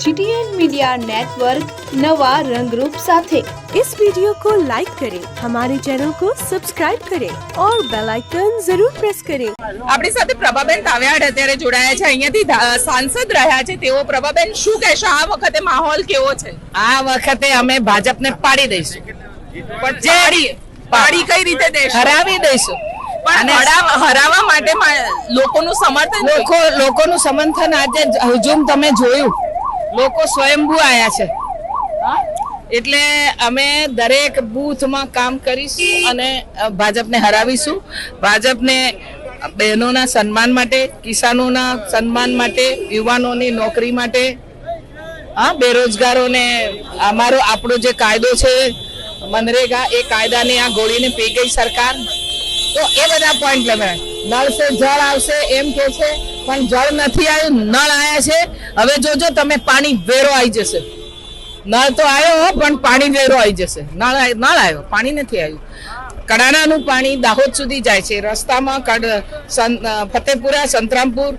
GTN media network नवा रंग रूप साथे इस वीडियो को लाइक करें हमारे चैनल को सब्सक्राइब करें और बेल आइकन जरूर प्रेस करें આપણી સાથે પ્રભાબેન તાવ્યાડ અત્યારે જોડાયા છે અહીંયાથી ધા- સાંસદ રહ્યા છે તેઓ પ્રભાબેન શું કહેશો આ વખતે માહોલ કેવો છે આ વખતે અમે ભાજપને પાડી દઈશું પણ પાડી પાડી કઈ રીતે દેશો હરાવી દઈશું પણ અને હરાવ- હરાવવા માટે મા- લોકોનું સમર્થન જોઈએ. લોકો લોકોનું સમર્થન આજે જ- હજુમ તમે જોયું લોકો સ્વયંભૂ આયા છે. એટલે અમે દરેક બૂથમાં કામ કરીશું અને ભાજપને હરાવીશું. ભાજપને બહેનોના સન્માન માટે કિસાનોના સન્માન માટે યુવાનોની નોકરી માટે હા બેરોજગારોને અમારો આપણો જે કાયદો છે મનરેગા એ કાયદાની આ ગોળીને પી ગઈ સરકાર. તો એ બધા પોઈન્ટ લગાડે નળ સે જળ આવશે એમ કે છે પણ જળ નથી આવ્યું, નળ આવ્યા છે. હવે જોજો, તમે પાણી વેરો આવી જશે. નળ તો આવ્યો પણ પાણી વેરો આવી જશે. નળ નળ આવ્યો, પાણી નથી આવ્યું. કડાણાનું પાણી દાહોદ સુધી જાય છે. રસ્તામાં કડ ફતેપુરા, સંતરામપુર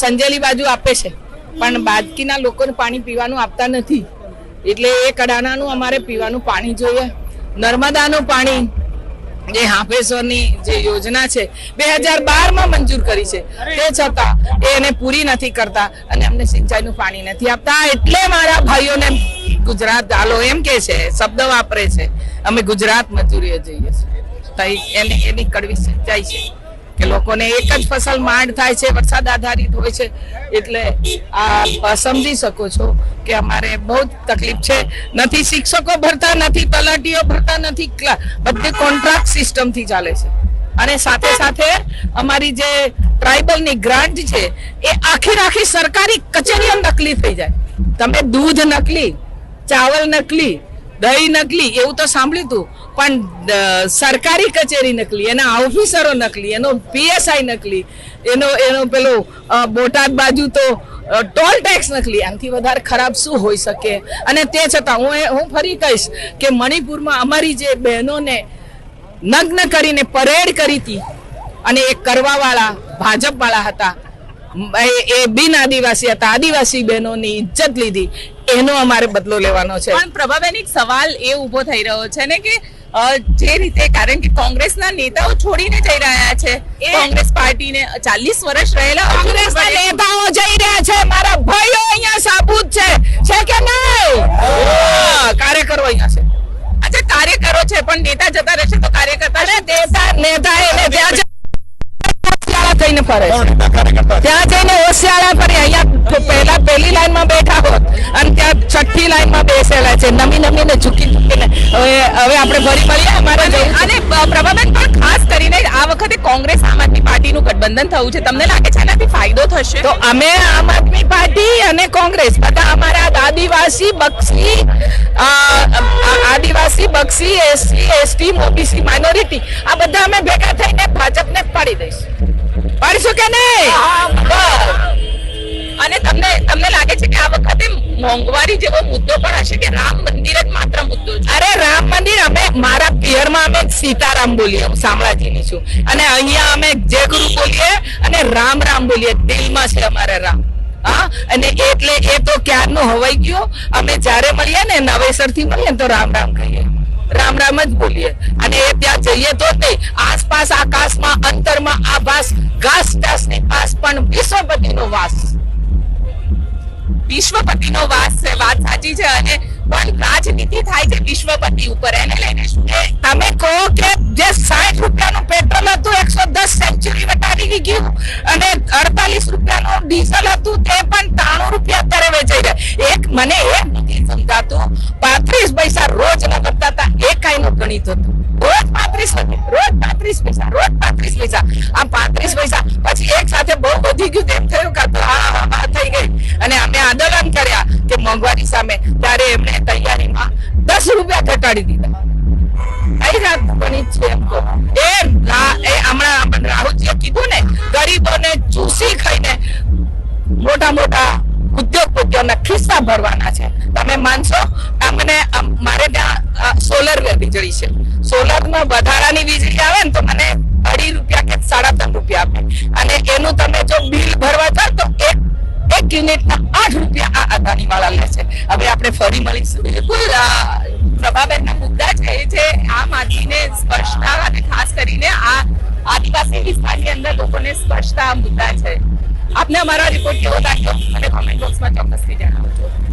સંજેલી બાજુ આપે છે. પણ બાદકીના લોકોને પાણી પીવાનું આપતા નથી. એટલે એ કડાણાનું અમારે પીવાનું પાણી જોઈએ. નર્મદાનું પાણી જે હાફેશ્વરની જે યોજના છે બે હજાર બારમાં મંજૂર કરી છે. તે છતાં એને પૂરી નથી કરતા અને અમને સિંચાઈનું પાણી નથી આપતા. એટલે મારા ભાઈઓને ગુજરાત હાલો એમ કે છે શબ્દ વાપરે છે અમે ગુજરાત મજૂરીએ જઈએ છીએ. એની કડવી સિંચાઈ છે. કે લોકોને એક જ ફસલ માંડ થાય છે, વરસાદ આધારિત હોય છે. એટલે આ સમજી શકો છો કે અમારે બહુ તકલીફ છે. નથી શિક્ષકો ભરતા, નથી તલાટીઓ ભરતા, નથી બધે બધી કોન્ટ્રાક્ટ સિસ્ટમથી ચાલે છે. અને સાથે સાથે અમારી જે ટ્રાઇબલની ગ્રાન્ટ છે, એ આખી આખી સરકારી કચેરીઓ નકલી થઈ જાય. તમે દૂધ નકલી, ચાવલ નકલી, દહીં નકલી, એવું તો સાંભળ્યું હતું પણ સરકારી કચેરી નકલી, એના ઓફિસરો નકલી, એનો પીએસઆઈ નકલી, એનો એનો પેલો બોટાદ બાજુ તો ટોલ ટેક્સ નકલી. આનાથી વધારે ખરાબ શું હોઈ શકે? અને તે છતાં હું હું ફરી કહીશ કે મણિપુરમાં અમારી જે બહેનોને નગ્ન કરીને પરેડ કરી હતી અને એ કરવાવાળા, ભાજપવાળા હતા એ- બિન આદિવાસી હતા, આદિવાસી બહેનોની ઇજ્જત લીધી. એનો અમારે બદલો લેવાનો છે. પણ પ્રભાબેન, એક સવાલ એ ઊભો થઈ રહ્યો છે ને કે જે રીતે કારણ કે કોંગ્રેસના નેતાઓ છોડીને જઈ રહ્યા છે. કોંગ્રેસ પાર્ટીને ચાલીસ વર્ષ રહેલા કોંગ્રેસના નેતાઓ જઈ રહ્યા છે. મારા ભાઈઓ અહીંયા સાબુત છે. છે કે નહીં? કાર્યકરો અહીંયા છે. અચ્છા કાર્યકરો છે પણ નેતા જતા રહેશે તો કાર્યકર્તા નેતા નેતા એને ત્યાં જ હોશિયાળા થઈને ફરે છે. ત્યાં જઈને હોશિયાળા ફરી. અહીંયા પહેલા પહેલી લાઈનમાં બેઠા છઠ્ઠી લાઈનમાં બેસેલા છે. નમી નમીને ઝૂકી ઝૂકીને. હવે હવે આપણે ફરી મળીએ. અમારે અને. પ્રભાબેન પણ ખાસ કરીને આ વખતે કોંગ્રેસ આમ આદમી પાર્ટીનું ગઠબંધન થયું છે. તમને લાગે છે એનાથી ફાયદો થશે? તો અમે આમ આદમી પાર્ટી અને કોંગ્રેસ બધા અમારા આદિવાસી બક્ષી આદિવાસી બક્ષી એસસી એસટી ઓબીસી માઇનોરિટી આ બધા અમે ભેગા થઈને ભાજપને પાડી દઈશું. પાડીશું કે નહીં? જેવો મુદ્દો પણ હશે કે રામ મંદિર જ માત્ર મુદ્દો અરે રામ મંદિર અમે મારા પિયરમાં અમે સીતારામ બોલીએ, હું શામળાજીની છું. અને અહીંયા અમે જય ગુરુ બોલીએ અને રામ રામ બોલીએ. દિલમાં છે અમારે રામ. હા? અને એટલે એ તો ક્યારનું હવાઈ ગયો? અમે જ્યારે મળીએ ને નવેસરથી મળીએ તો રામ રામ કહીએ. રામ રામ જ બોલીએ. અને એ ત્યાં જઈએ તો તે આસપાસ આકાશમાં અંતરમાં આભાસ ઘાસ ઘાસની પાસ પણ વિશ્વપતિનો વાસ. વિશ્વપતિનો વાસ છે, વાત સાચી છે. અને પણ રાજનીતિ થાય છે વિશ્વપતિ ઉપર. એને લઈને શું તમે કહો કે જે સાઠ રૂપિયાનું પેટ્રોલ હતું, એકસો દસ સેન્ચુરી વટાવી ગયું અને અડતાલીસ રૂપિયાનું ડીઝલ હતું, તે પણ ત્રાણું રૂપિયા અત્યારે વેચાઈ જાય એક મને એ નથી સમજાતું, પાંત્રીસ પૈસા રોજ ન કરતા હતા એ કાંઈ નું ગણિત હતું. રોજ પાંત્રીસ રોજ પાંત્રીસ પૈસા, રોજ પાંત્રીસ પૈસા. આમ પાંત્રીસ પૈસા, પછી એક સાથે બહુ વધી ગયું તેમ સોલરમાં વધારાની વીજળી આવે ને તો મને અઢી રૂપિયા કે સાડા ત્રણ રૂપિયા અને એનું તમે જો બિલ ભરવા જાવ તો એક એક યુનિટના આઠ રૂપિયા આ અદાની વાળા લે છે. હવે આપણે ફરી મળીશું. પ્રભાબેનના મુદ્દા છે જે આમ આદમીને સ્પર્શતા અને ખાસ કરીને આ આદિવાસી વિસ્તારની અંદર લોકોને સ્પર્શતા મુદ્દા છે. આપને અમારો રિપોર્ટ કેવો લાગ્યો? મને કોમેન્ટ બોક્સમાં ચોક્કસથી જણાવજો.